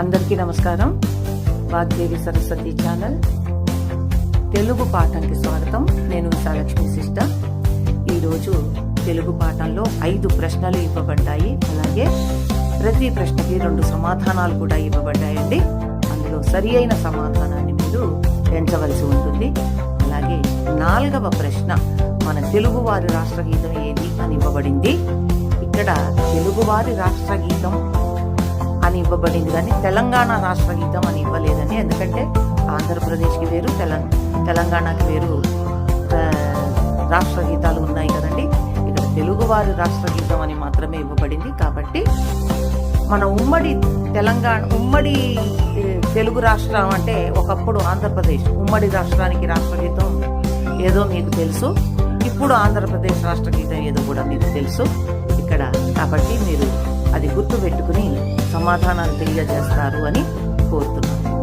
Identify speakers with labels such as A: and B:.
A: అందరికీ నమస్కారం. వాగ్దేవి సరస్వతి ఛానల్. తెలుగు పాఠంకి స్వాగతం. నేను విశాలక్ష్మి సిస్టర్. ఈరోజు తెలుగు పాఠంలో ఐదు ప్రశ్నలు ఇవ్వబడ్డాయి. అలాగే ప్రతి ప్రశ్నకి రెండు సమాధానాలు కూడా ఇవ్వబడ్డాయండి. అందులో సరి అయిన సమాధానాన్ని మీరు ఎంచవలసి ఉంటుంది. అలాగే నాలుగవ ప్రశ్న మన తెలుగువారి రాష్ట్రగీతం ఏది అని ఇవ్వబడింది. ఇక్కడ తెలుగువారి రాష్ట్రగీతం ఇవ్వబడింది కానీ తెలంగాణ రాష్ట్ర గీతం అని ఇవ్వలేదని ఎందుకంటే ఆంధ్రప్రదేశ్కి వేరు తెలం తెలంగాణకి వేరు రాష్ట్ర గీతాలు ఉన్నాయి కదండి. ఇక్కడ తెలుగువారి రాష్ట్ర గీతం అని మాత్రమే ఇవ్వబడింది. కాబట్టి మన ఉమ్మడి తెలంగాణ ఉమ్మడి తెలుగు రాష్ట్రం అంటే ఒకప్పుడు ఆంధ్రప్రదేశ్ ఉమ్మడి రాష్ట్రానికి రాష్ట్ర గీతం ఏదో మీకు తెలుసు. ఇప్పుడు ఆంధ్రప్రదేశ్ రాష్ట్ర గీతం ఏదో కూడా మీకు తెలుసు. ఇక్కడ కాబట్టి మీరు అది గుర్తు పెట్టుకుని సమాధానాలు తెలియజేస్తారు అని కోరుతున్నాను.